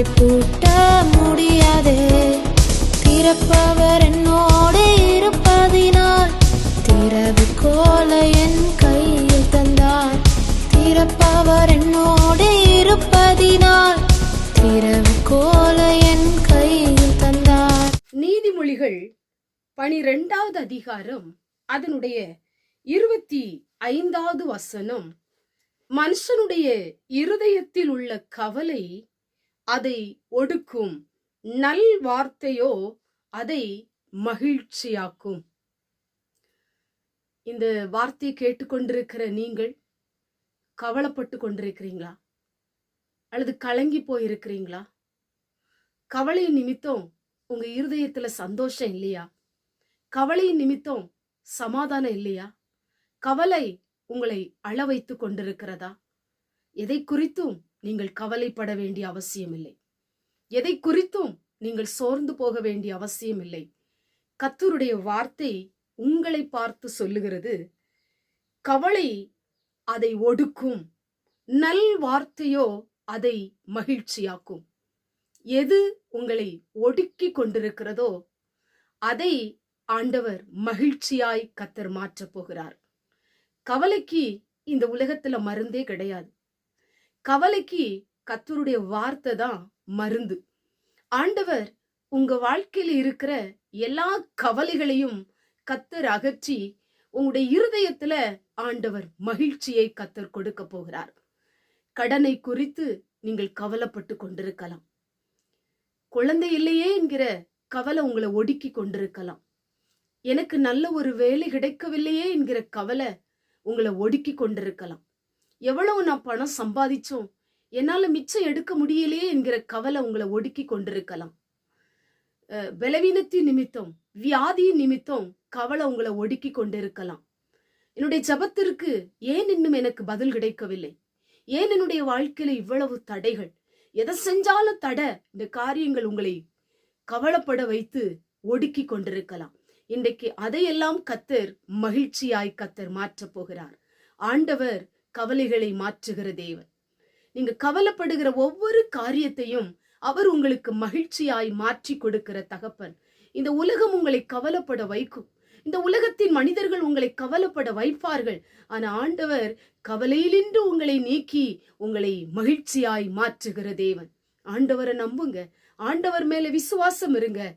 அதை பூட்ட முடியாதே. திறப்பவர் என்னோடு இருப்பதினால் திறவு கோல என் கையில் தந்தார். திறப்பவர் என்னோடு இருப்பதினால் திறவு கோல என் கையில் தந்தார். நீதிமொழிகள் பனிரெண்டாவது அதிகாரம் அதனுடைய இருபத்தி ஐந்தாவது வசனம். மனுஷனுடைய இருதயத்தில் உள்ள கவலை அதை ஒடுக்கும் நல் வார்த்தையோ அதை மகிழ்ச்சியாக்கும். இந்த வார்த்தையை கேட்டுக்கொண்டிருக்கிற நீங்கள் கவலைப்பட்டு கொண்டிருக்கிறீங்களா? அல்லது கலங்கி போயிருக்கிறீங்களா? கவலை நிமித்தம் உங்க இருதயத்துல சந்தோஷம் இல்லையா? கவலை நிமித்தம் சமாதானம் இல்லையா? கவலை உங்களை அள வைத்து கொண்டிருக்கிறதா? எதை குறித்தும் நீங்கள் கவலைப்பட வேண்டிய அவசியமில்லை. எதை குறித்தும் நீங்கள் சோர்ந்து போக வேண்டிய அவசியமில்லை. கத்தருடைய வார்த்தை உங்களை பார்த்து சொல்லுகிறது கவலை அதை ஒடுக்கும். நல் வார்த்தையோ அதை மகிழ்ச்சியாக்கும். எது உங்களை ஒடுக்கி கொண்டிருக்கிறதோ அதை ஆண்டவர் மகிழ்ச்சியாய் கத்தர் மாற்றப் போகிறார். கவலைக்கு இந்த உலகத்துல மருந்தே கிடையாது. கவலைக்கு கத்தருடைய வார்த்தை தான் மருந்து. ஆண்டவர் உங்க வாழ்க்கையில இருக்கிற எல்லா கவலைகளையும் கத்தர் அகற்றி உங்களுடைய இருதயத்துல ஆண்டவர் மகிழ்ச்சியை கத்தர் கொடுக்க போகிறார். கடனை குறித்து நீங்கள் கவலைப்பட்டு கொண்டிருக்கலாம். குழந்தை இல்லையே என்கிற கவலை உங்களை ஒடுக்கி கொண்டிருக்கலாம். எனக்கு நல்ல ஒரு வேலை கிடைக்கவில்லையே என்கிற கவலை உங்களை ஒடுக்கி கொண்டிருக்கலாம். எவ்வளவு நான் பணம் சம்பாதிச்சோம்? என்னால் மிச்சம் எடுக்க முடியலையே என்கிற கவலை உங்களை ஒடுக்கி கொண்டிருக்கலாம். பலவீனத்தின் நிமித்தம் வியாதி நிமித்தம் கவலை உங்களை ஒடுக்கி கொண்டிருக்கலாம். என்னுடைய ஜபத்திற்கு ஏன் இன்னும் எனக்கு பதில் கிடைக்கவில்லை? ஏன் என்னுடைய வாழ்க்கையில இவ்வளவு தடைகள்? எதை செஞ்சாலும் தடை. இந்த காரியங்கள் உங்களை கவலைப்பட வைத்து ஒடுக்கி கொண்டிருக்கலாம். இன்றைக்கு அதையெல்லாம் கத்தர் மகிழ்ச்சியாய் கத்தர் மாற்றப் போகிறார். ஆண்டவர் கவலைகளை மாற்றுகிற தேவன். நீங்க கவலைப்படுகிற ஒவ்வொரு காரியத்தையும் அவர் உங்களுக்கு மகிழ்ச்சியாய் மாற்றி கொடுக்கிற தகப்பன். இந்த உலகம் உங்களை கவலைப்பட வைக்கும். இந்த உலகத்தின் மனிதர்கள் உங்களை கவலைப்பட வைப்பார்கள். ஆனா ஆண்டவர் கவலையிலின்று உங்களை நீக்கி உங்களை மகிழ்ச்சியாய் மாற்றுகிற தேவன். ஆண்டவரை நம்புங்க. ஆண்டவர் மேல விசுவாசம் இருங்க.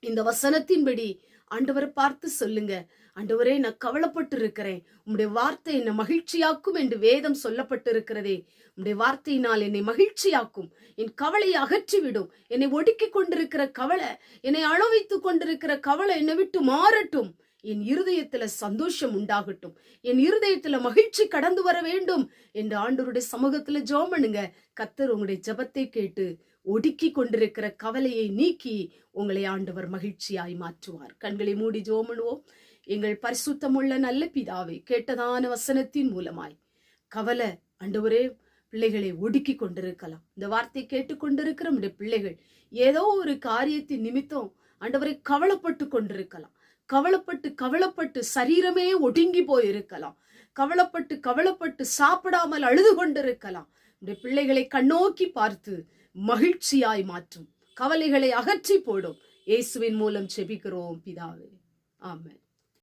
இந்த வசனத்தின்படி ஆண்டவரை பார்த்து சொல்லுங்க. ஆண்டவரே நான் கவலைப்பட்டு இருக்கிறேன் உம்முடைய வார்த்தை என்னை மகிழ்ச்சியாக்கும் என்று வேதம் சொல்லப்பட்டு இருக்கிறதே உம்முடைய வார்த்தையினால் என்னை மகிழ்ச்சியாக்கும். என் கவலையை அகற்றிவிடும். என்னை ஒடுக்கிக் கொண்டிருக்கிற கவலை என்னை அழ கொண்டிருக்கிற கவலை என்னை விட்டு மாறட்டும். என் இருதயத்துல சந்தோஷம் உண்டாகட்டும். என் இருதயத்துல மகிழ்ச்சி கடந்து வர வேண்டும் என்று ஆண்டவருடைய சமூகத்துல ஜோமனுங்க பண்ணுங்க. கத்தர் உங்களுடைய ஜெபத்தை கேட்டு ஒடுக்கி கொண்டிருக்கிற கவலையை நீக்கி உங்களை ஆண்டவர் மகிழ்ச்சியாய் மாற்றுவார். கண்களை மூடி ஜெபம் பண்ணுவோம். எங்கள் பரிசுத்தமுள்ள நல்ல பிதாவை கேட்டதான வசனத்தின் மூலமாய் கவலை ஆண்டவரே பிள்ளைகளை ஒடுக்கி கொண்டிருக்கலாம். இந்த வார்த்தை கேட்டுக்கொண்டிருக்கிற நம்முடைய பிள்ளைகள் ஏதோ ஒரு காரியத்தின் நிமித்தம் ஆண்டவரை கவலைப்பட்டு கொண்டிருக்கலாம். கவலைப்பட்டு கவலைப்பட்டு சரீரமே ஒடுங்கி போயிருக்கலாம். கவலைப்பட்டு கவலைப்பட்டு சாப்பிடாமல் அழுது கொண்டிருக்கலாம். இந்த பிள்ளைகளை கண்ணோக்கி பார்த்து மகிழ்ச்சியாய் மாற்றும். கவலைகளை அகற்றி போடும். இயேசுவின் மூலம் செபிக்கிறோம் பிதாவே. ஆமென்.